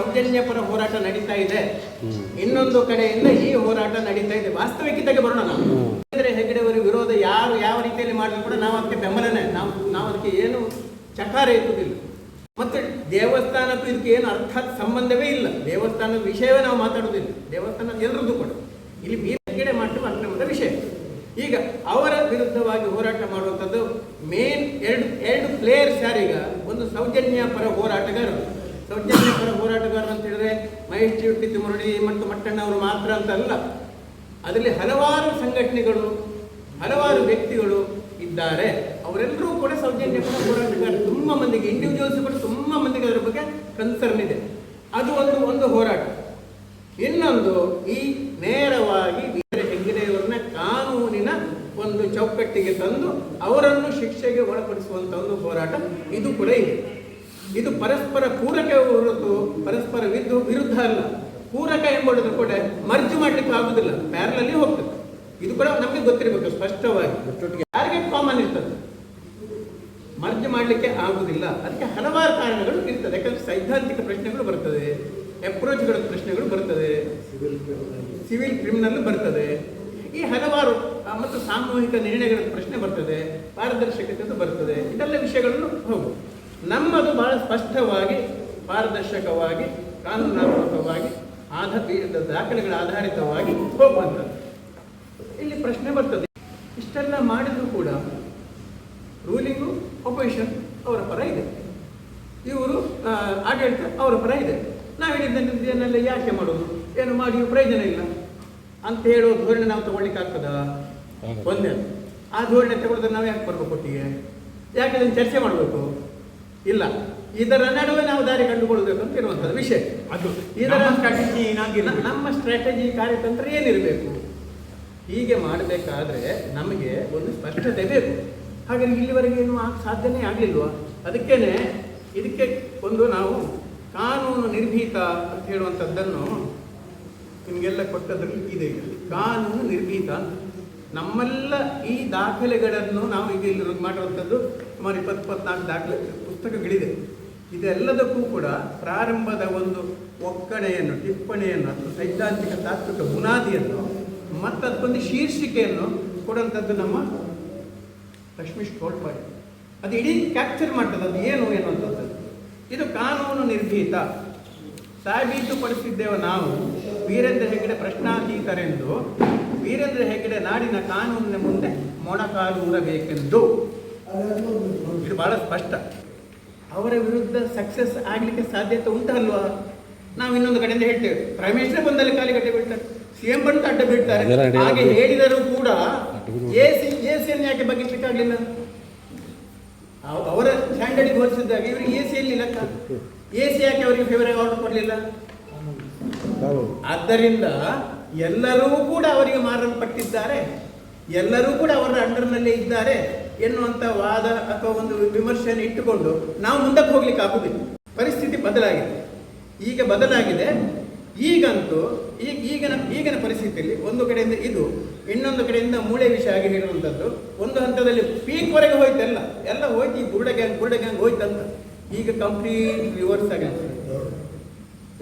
ಸೌಜನ್ಯ ಪರ ಹೋರಾಟ ನಡೀತಾ ಇದೆ. ಇನ್ನೊಂದು ಕಡೆಯಿಂದ ಈ ಹೋರಾಟ ನಡೀತಾ ಇದೆ. ವಾಸ್ತವಿಕತೆಗೆ ಬರೋಣ ನಾವು. ಹೆಗಡೆ ಅವರ ವಿರೋಧ ಯಾರು ಯಾವ ರೀತಿಯಲ್ಲಿ ಮಾಡಿದ್ರು ಕೂಡ ನಾವು ಅದಕ್ಕೆ ಬೆಂಬಲನೇ. ನಾವು ನಾವು ಅದಕ್ಕೆ ಏನು ಚಕಾರ ಇರುವುದಿಲ್ಲ ಮತ್ತೆ ದೇವಸ್ಥಾನಕ್ಕೂ ಇದಕ್ಕೆ ಏನು ಅರ್ಥ ಸಂಬಂಧವೇ ಇಲ್ಲ. ದೇವಸ್ಥಾನದ ವಿಷಯವೇ ನಾವು ಮಾತಾಡುವುದಿಲ್ಲ. ದೇವಸ್ಥಾನ ಎಲ್ಲರದ್ದು ಕೂಡ. ಇಲ್ಲಿ ಬಿ ಹೆಗಡೆ ಅಂತ ಅಕ್ರಮದ ವಿಷಯ. ಈಗ ಅವರ ವಿರುದ್ಧವಾಗಿ ಹೋರಾಟ ಮಾಡುವಂಥದ್ದು ಮೇನ್ ಎರಡು ಎರಡು ಪ್ಲೇಯರ್ಸ್ ಯಾರೀಗ? ಒಂದು ಸೌಜನ್ಯ ಪರ ಹೋರಾಟಗಾರರು. ಸೌಜನ್ಯ ಪರ ಹೋರಾಟಗಾರರು ಅಂತ ಹೇಳಿದ್ರೆ ಮಹೇಶ್ ಚಿಟ್ಟಿ ಮತ್ತು ಮಟ್ಟಣ್ಣ ಅವರು ಮಾತ್ರ ಅಂತ ಅಲ್ಲ. ಅದರಲ್ಲಿ ಹಲವಾರು ಸಂಘಟನೆಗಳು, ಹಲವಾರು ವ್ಯಕ್ತಿಗಳು ಇದ್ದಾರೆ. ಅವರೆಲ್ಲರೂ ಕೂಡ ಸೌಜನ್ಯ ಪರ ಹೋರಾಟಗಾರರು ತುಂಬ ಮಂದಿಗೆ ಇಂಡಿವಿಜುವಲ್ಸ್ ಕೂಡ ತುಂಬ ಮಂದಿಗೆ ಅದರ ಬಗ್ಗೆ ಕನ್ಸರ್ನ್ ಇದೆ. ಅದು ಒಂದು ಒಂದು ಹೋರಾಟ. ಇನ್ನೊಂದು, ಈ ನೇರವಾಗಿ ವೀರ ಹೆಗ್ಗಡೆಯವರನ್ನ ಕಾನೂನಿನ ಒಂದು ಚೌಕಟ್ಟಿಗೆ ತಂದು ಅವರನ್ನು ಶಿಕ್ಷೆಗೆ ಒಳಪಡಿಸುವಂತ ಒಂದು ಹೋರಾಟ ಇದು ಕೂಡ ಇದೆ. ಇದು ಪರಸ್ಪರ ಪೂರಕ ಹೊರತು ಪರಸ್ಪರ ವಿರುದ್ಧ ವಿರುದ್ಧ ಅಲ್ಲ. ಪೂರಕ ಎಂಬುದು ಕೂಡ ಮರ್ಜು ಮಾಡ್ಲಿಕ್ಕೆ ಆಗುದಿಲ್ಲ. ಪ್ಯಾರಲಲ್ಲಿ ಹೋಗ್ತದೆ. ಇದು ಕೂಡ ನಮಗೆ ಗೊತ್ತಿರಬೇಕು ಸ್ಪಷ್ಟವಾಗಿ. ಟಾರ್ಗೆಟ್ ಕಾಮನ್ ಇರ್ತದೆ? ಮರ್ಜು ಮಾಡಲಿಕ್ಕೆ ಆಗುವುದಿಲ್ಲ ಅದಕ್ಕೆ ಹಲವಾರು ಕಾರಣಗಳು ಇರ್ತದೆ. ಯಾಕಂದ್ರೆ ಸೈದ್ಧಾಂತಿಕ ಪ್ರಶ್ನೆಗಳು ಬರ್ತದೆ ಅಪ್ರೋಚ್ಗಳ ಪ್ರಶ್ನೆಗಳು ಬರ್ತದೆ ಸಿವಿಲ್ ಕ್ರಿಮಿನಲ್ ಬರ್ತದೆ. ಈ ಹಲವಾರು ಮತ್ತು ಸಾಮೂಹಿಕ ನಿರ್ಣಯಗಳ ಪ್ರಶ್ನೆ ಬರ್ತದೆ ಪಾರದರ್ಶಕತೆ ಬರ್ತದೆ. ಇದೆಲ್ಲ ವಿಷಯಗಳನ್ನು ಹೌದು ನಮ್ಮದು ಬಹಳ ಸ್ಪಷ್ಟವಾಗಿ ಪಾರದರ್ಶಕವಾಗಿ ಕಾನೂನಾತ್ಮಕವಾಗಿ ಆಧ ದಾಖಲೆಗಳ ಆಧಾರಿತವಾಗಿ ಹೋಗುವಂಥದ್ದು. ಇಲ್ಲಿ ಪ್ರಶ್ನೆ ಬರ್ತದೆ. ಇಷ್ಟೆಲ್ಲ ಮಾಡಿದರೂ ಕೂಡ ರೂಲಿಂಗು ಅಪೋಸಿಷನ್ ಅವರ ಪರ ಇದೆ. ಇವರು ಆಡಳಿತ ಅವರ ಪರ ಇದೆ. ನಾವು ಹೇಳಿದ್ದನ್ನೆಲ್ಲ ಯಾಕೆ ಮಾಡೋದು? ಏನು ಮಾಡಿಯೂ ಪ್ರಯೋಜನ ಇಲ್ಲ. ಅಂತ ಹೇಳೋ ಧೋರಣೆ ನಾವು ತಗೊಳ್ಳಿಕ್ಕಾಗ್ತದ? ಒಂದೇ ಆ ಧೋರಣೆ ತಗೊಳ್ಳೋದ್ರೆ ನಾವು ಯಾಕೆ ಬರ್ಬೇಕು ಒಟ್ಟಿಗೆ? ಯಾಕೆ ಅದನ್ನು ಚರ್ಚೆ ಮಾಡಬೇಕು? ಇಲ್ಲ. ಇದರ ನಡುವೆ ನಾವು ದಾರಿ ಕಂಡುಕೊಳ್ಬೇಕು ಅಂತ ಇರುವಂಥದ್ದು ವಿಷಯ. ಅದು ಇದರ strategy ನಮ್ಮ ಸ್ಟ್ರಾಟಜಿ ಕಾರ್ಯತಂತ್ರ ಏನಿರಬೇಕು? ಹೀಗೆ ಮಾಡಬೇಕಾದ್ರೆ ನಮಗೆ ಒಂದು ಸ್ಪಷ್ಟತೆ ಬೇಕು. ಹಾಗಾಗಿ ಇಲ್ಲಿವರೆಗೆ ಏನು ಆ- ಸಾಧ್ಯನೇ ಆಗಲಿಲ್ವಾ? ಅದಕ್ಕೇನೆ ಇದಕ್ಕೆ ಒಂದು ನಾವು ಕಾನೂನು ನಿರ್ಭೀತ ಅಂತ ಹೇಳುವಂಥದ್ದನ್ನು ನಿಮಗೆಲ್ಲ ಕೊಟ್ಟದ್ರಲ್ಲಿ ಇದೆ ಈಗ. ಕಾನೂನು ನಿರ್ಭೀತ ಅಂತ. ನಮ್ಮೆಲ್ಲ ಈ ದಾಖಲೆಗಳನ್ನು ನಾವು ಈಗ ಇಲ್ಲಿ ಮಾಡುವಂಥದ್ದು ಸುಮಾರು ಇಪ್ಪತ್ತು ಇಪ್ಪತ್ನಾಲ್ಕು ದಾಖಲೆ ಪುಸ್ತಕಗಳಿದೆ. ಇದೆಲ್ಲದಕ್ಕೂ ಕೂಡ ಪ್ರಾರಂಭದ ಒಂದು ಒಕ್ಕಣೆಯನ್ನು, ಟಿಪ್ಪಣಿಯನ್ನು ಅಥವಾ ಸೈದ್ಧಾಂತಿಕ ತಾತ್ವಿಕ ಬುನಾದಿಯನ್ನು ಮತ್ತು ಅದಕ್ಕೊಂದು ಶೀರ್ಷಿಕೆಯನ್ನು ಕೊಡುವಂಥದ್ದು ನಮ್ಮ ಲಕ್ಷ್ಮೀ ತೋಳ್ಪಾಡಿ ಅದು ಇಡೀ ಕ್ಯಾಪ್ಚರ್ ಮಾಡ್ತದೆ. ಅದು ಏನು ಎನ್ನುವಂಥದ್ದು ಇದು ಕಾನೂನು ನಿರ್ಭೀತ. ಸಾಬೀತುಪಡಿಸಿದ್ದೇವೆ ನಾವು ವೀರೇಂದ್ರ ಹೆಗ್ಗಡೆ ಪ್ರಶ್ನಾತೀತರೆಂದು. ವೀರೇಂದ್ರ ಹೆಗ್ಗಡೆ ನಾಡಿನ ಕಾನೂನಿನ ಮುಂದೆ ಮೊಣಕಾಲೂರಬೇಕೆಂದು ಇದು ಬಹಳ ಸ್ಪಷ್ಟ. ಅವರ ವಿರುದ್ಧ ಸಕ್ಸಸ್ ಆಗ್ಲಿಕ್ಕೆ ಸಾಧ್ಯತೆ ಉಂಟಲ್ವಾ ನಾವು ಇನ್ನೊಂದು ಕಡೆಯಿಂದ ಹೇಳ್ತೇವೆ. ಪ್ರೈಮ್ ಮಿನಿಸ್ಟರ್ ಬಂದಲ್ಲಿ ಕಾಲಿಗಟ್ಟೆ ಬಿಡ್ತಾರೆ ಸಿಎಂ ಬಂದು ಅಡ್ಡ ಬಿಡ್ತಾರೆ ಹಾಗೆ. ಹೇಳಿದರೂ ಕೂಡ ಎ ಸಿ ಎ ಸಿಯನ್ನು ಯಾಕೆ ಬಗ್ಗಿಸ್ಲಿಕ್ಕಾಗಲಿಲ್ಲ ಅವ- ಅವರ ಸ್ಟ್ಯಾಂಡರ್ಡಿಗೆ ಹೋಲಿಸಿದಾಗ ಇವರು ಎ ಸಿ ಎಲ್ಲಿ ಲೆಕ್ಕ. ಎ ಸಿ ಯಾಕೆ ಅವರಿಗೆ ಫೇವರ್ ಆರ್ಡರ್ ಕೊಡಲಿಲ್ಲ? ಆದ್ದರಿಂದ ಎಲ್ಲರೂ ಕೂಡ ಅವರಿಗೆ ಮಾರಲ್ಪಟ್ಟಿದ್ದಾರೆ. ಎಲ್ಲರೂ ಕೂಡ ಅವರ ಅಂಡರ್ನಲ್ಲೇ ಇದ್ದಾರೆ. ಎನ್ನುವಂಥ ವಾದ ಅಥವಾ ಒಂದು ವಿಮರ್ಶೆಯನ್ನು ಇಟ್ಟುಕೊಂಡು ನಾವು ಮುಂದಕ್ಕೆ ಹೋಗ್ಲಿಕ್ಕೆ ಆಗುದಿಲ್ಲ. ಪರಿಸ್ಥಿತಿ ಬದಲಾಗಿದೆ. ಈಗ ಬದಲಾಗಿದೆ. ಈಗಂತೂ ಈಗ ಈಗಿನ ಈಗಿನ ಪರಿಸ್ಥಿತಿಯಲ್ಲಿ ಒಂದು ಕಡೆಯಿಂದ ಇದು ಇನ್ನೊಂದು ಕಡೆಯಿಂದ ಮೂಳೆ ವಿಷಯ ಆಗಿ ಹೇಳುವಂಥದ್ದು ಒಂದು ಹಂತದಲ್ಲಿ ಪೀಕ್ವರೆಗೆ ಹೋಯ್ತು ಎಲ್ಲ. ಎಲ್ಲ ಹೋಯ್ತು ಈ ಬುರುಡ ಗ್ಯಾಂಗ್ ಬುರುಡ ಗ್ಯಾಂಗ್ ಹೋಯ್ತಂತ ಈಗ ಕಂಪ್ಲೀಟ್ ರಿವರ್ಸ್ ಆಗಿ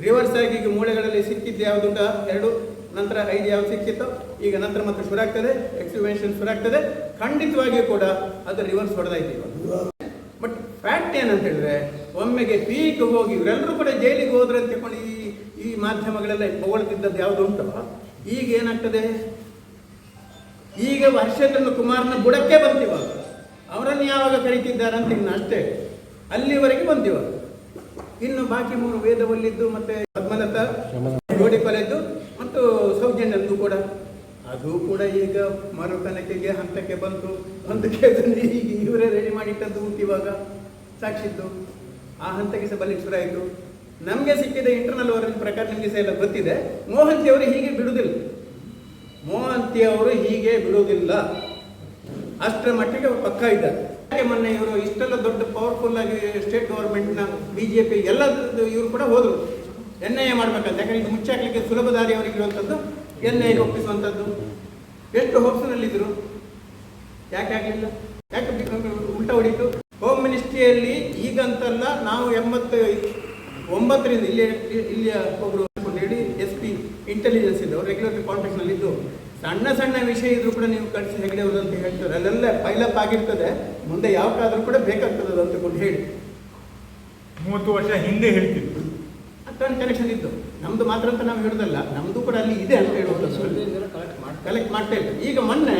ರಿವರ್ಸ್ ಆಗಿ ಈಗ ಮೂಳೆಗಳಲ್ಲಿ ಸಿಕ್ಕಿದ್ದು ಯಾವುದುಂಟ ಎರಡು. ನಂತರ ಐದು ಯಾವ ಸಿಕ್ಕಿತ್ತು ಈಗ ನಂತರ ಮತ್ತೆ ಶುರು ಆಗ್ತದೆ ಎಕ್ಸಿಬಿಷನ್ ಶುರು ಆಗ್ತದೆ. ಖಂಡಿತವಾಗಿಯೂ ಕೂಡ ಅದು ರಿವರ್ಸ್ ಹೊಡೆದಾಯ್ತು ಇವಾಗ. ಬಟ್ ಫ್ಯಾಕ್ಟ್ ಏನಂತ ಹೇಳಿದ್ರೆ ಒಮ್ಮೆಗೆ ಪೀಕ್ ಹೋಗಿ ಇವರೆಲ್ಲರೂ ಕೂಡ ಜೈಲಿಗೆ ಹೋದ್ರೆ ಅಂತ ತಿಳ್ಕೊಂಡು ಈ ಈ ಮಾಧ್ಯಮಗಳೆಲ್ಲ ಹೊಗಳ್ತಿದ್ದದ್ದು ಯಾವುದು ಉಂಟು? ಈಗ ಏನಾಗ್ತದೆ? ಈಗ ಹರ್ಷಚಂದ್ರ ಕುಮಾರ್ನ ಬುಡಕ್ಕೆ ಬಂತಿವಾಗ ಅವರನ್ನು ಯಾವಾಗ ಕರೀತಿದ್ದಾರೆ ಅಂತ ಇನ್ನು ಅಷ್ಟೇ. ಅಲ್ಲಿವರೆಗೆ ಬಂತಿವಾಗ ಇನ್ನು ಬಾಕಿ ಮೂರು ವೇದವಲ್ಲಿದ್ದು ಮತ್ತೆ ಪದ್ಮಲತಾ ಜೋಡಿ ಕೊಲೆದ್ದು. ಮತ್ತು ಸೌಜನ್ಯದ್ದು ಕೂಡ. ಅದು ಕೂಡ ಈಗ ಮರುಕನಕೆಗೆ ಹಂತಕ್ಕೆ ಬಂತು. ಒಂದು ಅದನ್ನು ಈಗ ಇವರೇ ರೆಡಿ ಮಾಡಿಟ್ಟದ್ದು ಊಟ ಇವಾಗ, ಸಾಕ್ಷಿದ್ದು. ಆ ಹಂತಕ್ಕೆ ಸಹ ಬಲಿಗೆ ಆಯಿತು. ನಮಗೆ ಸಿಕ್ಕಿದ ಇಂಟರ್ನಲ್ ವರದಿ ಪ್ರಕಾರ ನಿಮಗೆ ಸಹ ಎಲ್ಲ ಗೊತ್ತಿದೆ. ಮೋಹಂತಿ ಅವರು ಹೀಗೆ ಬಿಡುವುದಿಲ್ಲ ಮೋಹಂತಿ ಅವರು ಹೀಗೆ ಬಿಡುವುದಿಲ್ಲ ಅಷ್ಟರ ಮಟ್ಟಿಗೆ ಅವರು ಪಕ್ಕ ಇದ್ದಾರೆ. ಮೊನ್ನೆ ಇವರು ಇಷ್ಟೆಲ್ಲ ದೊಡ್ಡ ಪವರ್ಫುಲ್ ಆಗಿ ಸ್ಟೇಟ್ ಗೌರ್ಮೆಂಟ್ನ ಬಿ ಜೆ ಪಿ ಇವರು ಕೂಡ ಹೋದರು. ಎನ್ ಐ ಎ ಮಾಡ್ಬೇಕಂತ. ಯಾಕಂದ್ರೆ ಇದು ಮುಚ್ಚಾಕ್ಲಿಕ್ಕೆ ಸುಲಭ ದಾರಿ ಅವರಿಗೆ ಇರುವಂಥದ್ದು. ಎನ್ ಐ ಒಪ್ಪಿಸುವಂಥದ್ದು. ಎಷ್ಟು ಹೋಪ್ಸ್ನಲ್ಲಿದ್ದರು ಯಾಕೆ ಆಗಲಿಲ್ಲ? ಯಾಕೆ ಉಲ್ಟ ಹೊಡಿತು? ಹೋಮ್ ಮಿನಿಸ್ಟ್ರಿಯಲ್ಲಿ ಈಗಂತಲ್ಲ ನಾವು ಎಂಬತ್ತು ಒಂಬತ್ತರಿಂದ ಇಲ್ಲಿ, ಇಲ್ಲಿಯ ಒಬ್ಬರು ಹೇಳಿ ಎಸ್ ಪಿ ಇಂಟೆಲಿಜೆನ್ಸ್ ಇದ್ದವರು ರೆಗ್ಯುಲೇಟರಿ ಕಾಂಟ್ಯಾಕ್ಟ್ನಲ್ಲಿ ಇದ್ದು, ಸಣ್ಣ ಸಣ್ಣ ವಿಷಯ ಇದ್ರೂ ಕೂಡ ನೀವು ಕಳಿಸಿ ಹೆಗಡೆ ಅವರು ಅಂತ ಹೇಳ್ತಾರೆ. ಅಲ್ಲೆಲ್ಲ ಪೈಲಪ್ ಆಗಿರ್ತದೆ. ಮುಂದೆ ಯಾವಾಗಾದ್ರೂ ಕೂಡ ಬೇಕಾಗ್ತದೆ ಅಂತ ಹೇಳಿ. ಮೂವತ್ತು ವರ್ಷ ಹಿಂದೆ ಹೇಳ್ತಿದ್ರು. ಕನೆಕ್ಷನ್ ಇತ್ತು. ನಮ್ದು ಮಾತ್ರ ಅಂತ ನಾವು ಹೇಳೋದಲ್ಲ ನಮ್ದು ಕೂಡ ಅಲ್ಲಿ ಇದೆ ಅಂತ ಹೇಳುವಂತ ಕಲೆಕ್ಟ್ ಮಾಡ್ತಾ ಇಲ್ಲ ಈಗ ಮೊನ್ನೆ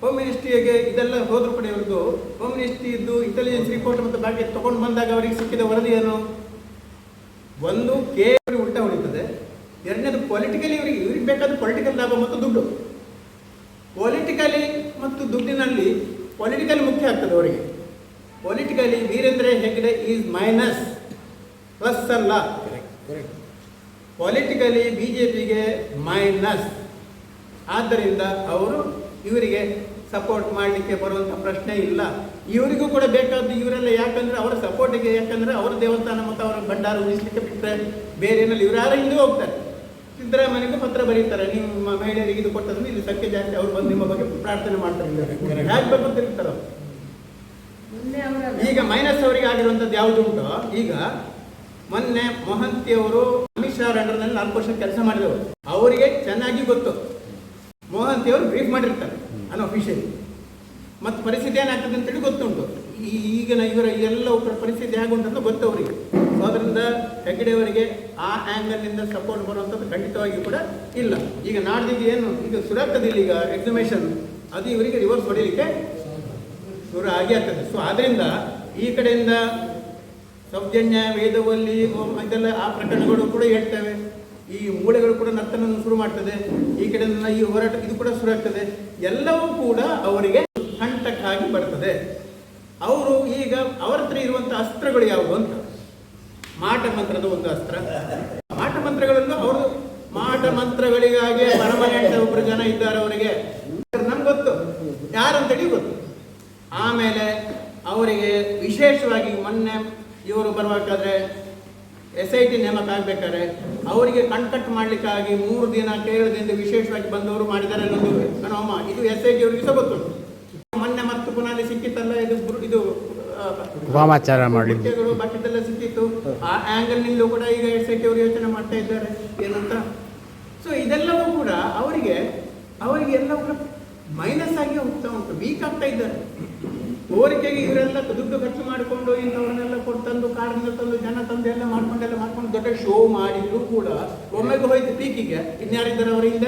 ಹೋಮ್ ಮಿನಿಸ್ಟ್ರಿಗೆ ಇದೆಲ್ಲ ಹೋದ್ರು ಕೂಡ ಇವ್ರದ್ದು ಹೋಮ್ ಮಿನಿಸ್ಟ್ರಿದ್ದು ಇಂಟೆಲಿಜೆನ್ಸ್ ರಿಪೋರ್ಟ್ ಮತ್ತು ಬಾಕಿ ತಗೊಂಡು ಬಂದಾಗ ಅವರಿಗೆ ಸಿಕ್ಕಿದ ವರದಿ ಏನು? ಒಂದು ಕೆ ಉಲ್ಟಾ ಹೊಡಿತದೆ. ಎರಡನೇದು ಪೊಲಿಟಿಕಲಿ ಇವರಿಗೆ ಇವ್ರಿಗೆ ಬೇಕಾದ ಪೊಲಿಟಿಕಲ್ ಲಾಭ ಮತ್ತು ದುಡ್ಡು. ಪೊಲಿಟಿಕಲಿ ಮತ್ತು ದುಡ್ಡಿನಲ್ಲಿ ಪೊಲಿಟಿಕಲಿ ಮುಖ್ಯ ಆಗ್ತದೆ ಅವರಿಗೆ. Politically Veerendra Hegde is minus plus ಅಲ್ಲ ಪೊಲಿಟಿಕಲಿ ಬಿ ಜೆ ಪಿಗೆ ಮೈನಸ್ ಆದ್ದರಿಂದ ಅವರು ಇವರಿಗೆ ಸಪೋರ್ಟ್ ಮಾಡಲಿಕ್ಕೆ ಬರುವಂಥ ಪ್ರಶ್ನೆ ಇಲ್ಲ. ಇವರಿಗೂ ಕೂಡ ಬೇಕಾದ್ದು ಇವರೆಲ್ಲ ಯಾಕಂದರೆ ಅವರ ಸಪೋರ್ಟಿಗೆ ಯಾಕಂದರೆ ಅವರ ದೇವಸ್ಥಾನ ಮತ್ತು ಅವರ ಭಂಡಾರ ಉಳಿಸಲಿಕ್ಕೆ ಬಿಟ್ಟರೆ ಬೇರೆ ಏನಲ್ಲಿ. ಇವರು ಯಾರು ಹಿಂದೆ ಹೋಗ್ತಾರೆ. ಸಿದ್ದರಾಮಯ್ಯಗೆ ಪತ್ರ ಬರೀತಾರೆ. ನಿಮ್ಮ ಮಹಿಳೆಯರಿಗೆ ಇದು ಕೊಟ್ಟದ್ರೆ ಇಲ್ಲಿ ಸಂಖ್ಯೆ ಜಾಸ್ತಿ ಅವರು ಬಂದು ನಿಮ್ಮ ಬಗ್ಗೆ ಪ್ರಾರ್ಥನೆ ಮಾಡ್ತಾರೆ ಅಂತ ಇರ್ತಾರೆ ಅವ್ರು. ಈಗ ಮೈನಸ್ ಅವರಿಗೆ ಆಗಿರುವಂಥದ್ದು ಯಾವುದು ಉಂಟೋ? ಈಗ ಮೊನ್ನೆ ಮೊಹಂತಿ ಅವರು ಅಮಿತ್ ಶಾ ಅಂಡರ್ನಲ್ಲಿ ನಾಲ್ಕು ವರ್ಷ ಕೆಲಸ ಮಾಡಿದವರು. ಅವರಿಗೆ ಚೆನ್ನಾಗಿ ಗೊತ್ತು. ಮೋಹಂತಿ ಅವರು ಬ್ರೀಫ್ ಮಾಡಿರ್ತಾರೆ ಅನ್ಅಫಿಷಿಯಲಿ ಮತ್ತು ಪರಿಸ್ಥಿತಿ ಏನಾಗ್ತದೆ ಅಂತೇಳಿ ಗೊತ್ತುಂಟು. ಈಗಿನ ಇವರ ಎಲ್ಲ ಪರಿಸ್ಥಿತಿ ಹೇಗುಂಟಂತ ಗೊತ್ತು ಅವರಿಗೆ. ಸೊ ಅದರಿಂದ ಹೆಗ್ಗಡೆಯವರಿಗೆ ಆ ಆ್ಯಂಗಲ್ನಿಂದ ಸಪೋರ್ಟ್ ಬರುವಂಥದ್ದು ಖಂಡಿತವಾಗಿ ಕೂಡ ಇಲ್ಲ. ಈಗ ನಾಡ್ದಿಗೆ ಏನು, ಈಗ ಸುರಾಗ್ತದಿಲ್ಲ ಈಗ ಎಕ್ಸಿಮೇಷನ್ ಅದು ಇವರಿಗೆ ರಿವರ್ಸ್ ಹೊಡಿಲಿಕ್ಕೆ ಶುರು ಆಗಿ ಆಗ್ತದೆ. ಸೊ ಆದ್ದರಿಂದ ಈ ಕಡೆಯಿಂದ ಸೌಜನ್ಯ, ವೇದವಲ್ಲಿ ಇದೆಲ್ಲ ಆ ಪ್ರಕರಣಗಳು ಕೂಡ ಹೇಳ್ತವೆ. ಈ ಮೂಳೆಗಳು ಕೂಡ ನರ್ತನವನ್ನು ಶುರು ಮಾಡ್ತದೆ. ಈ ಕಡೆ ಈ ಹೋರಾಟ ಇದು ಕೂಡ ಶುರು ಆಗ್ತದೆ. ಎಲ್ಲವೂ ಕೂಡ ಅವರಿಗೆ ಕಂಟಕ್ಕಾಗಿ ಬರ್ತದೆ. ಅವರು ಈಗ ಅವರ ಹತ್ರ ಇರುವಂಥ ಅಸ್ತ್ರಗಳು ಯಾವುವು ಅಂತ? ಮಾಟ ಮಂತ್ರದ ಒಂದು ಅಸ್ತ್ರ. ಮಾಟ ಮಂತ್ರಗಳನ್ನು ಅವರು ಮಾಟ ಮಂತ್ರಗಳಿಗಾಗಿ ಪರಮನೆಂಟ್ ಒಬ್ಬರು ಜನ ಇದ್ದಾರೆ ಅವರಿಗೆ. ನಮ್ಗೆ ಗೊತ್ತು. ಯಾರಂತೇಳಿ ಗೊತ್ತು. ಆಮೇಲೆ ಅವರಿಗೆ ವಿಶೇಷವಾಗಿ ಮೊನ್ನೆ ಇವರು ಬರಬೇಕಾದ್ರೆ ಎಸ್ ಐ ಟಿ ನೇಮಕ ಆಗಬೇಕಾದ್ರೆ ಅವರಿಗೆ ಕಣ್ಕಟ್ ಮಾಡಲಿಕ್ಕಾಗಿ ಮೂರು ದಿನ ಕೇರಳದಿಂದ ವಿಶೇಷವಾಗಿ ಬಂದವರು ಮಾಡಿದ್ದಾರೆ ಅನ್ನೋದು ಅಮ್ಮ. ಇದು ಎಸ್ ಐ ಟಿ ಅವರಿಗೆ ಸಹ ಗೊತ್ತು ಮೊನ್ನೆ ಮತ್ತು ಪುನಃ ಅಲ್ಲಿ ಸಿಕ್ಕಿತ್ತಲ್ಲ ಇದು ಇದು ವಾಮಾಚಾರ ಮಾಡಿದ್ದು. ಮುಖ್ಯಗಳು ಸಿಕ್ಕಿತ್ತು. ಆ ಆಂಗಲ್ ನಿಂದಲೂ ಕೂಡ ಈಗ ಎಸ್ ಐ ಟಿ ಅವರು ಯೋಚನೆ ಮಾಡ್ತಾ ಇದ್ದಾರೆ. ಏನಂತ? ಸೊ ಇದೆಲ್ಲವೂ ಕೂಡ ಅವರಿಗೆ ಅವರಿಗೆ ಎಲ್ಲ ಕೂಡ ಮೈನಸ್ ಆಗಿ ಹೋಗ್ತಾ ಉಂಟು. ವೀಕ್ ಆಗ್ತಾ ಇದ್ದಾರೆ. ಕೋರಿಕೆಗೆ ಇವರೆಲ್ಲ ದುಡ್ಡು ಖರ್ಚು ಮಾಡಿಕೊಂಡು ಇಂಥವ್ರನ್ನೆಲ್ಲ ಕೊಟ್ಟು ತಂದು ಕಾಡಿನಿಂದ ತಂದು ಜನ ತಂದು ಎಲ್ಲ ಮಾಡ್ಕೊಂಡೆಲ್ಲ ಮಾಡ್ಕೊಂಡು ದೊಡ್ಡ ಶೋ ಮಾಡಿದ್ರು ಕೂಡ. ಒಮ್ಮೆಗೆ ಹೋಯ್ತು ಪೀಕಿಗೆ. ಇನ್ಯಾರಿದ್ದಾರೆ ಅವರಿಂದ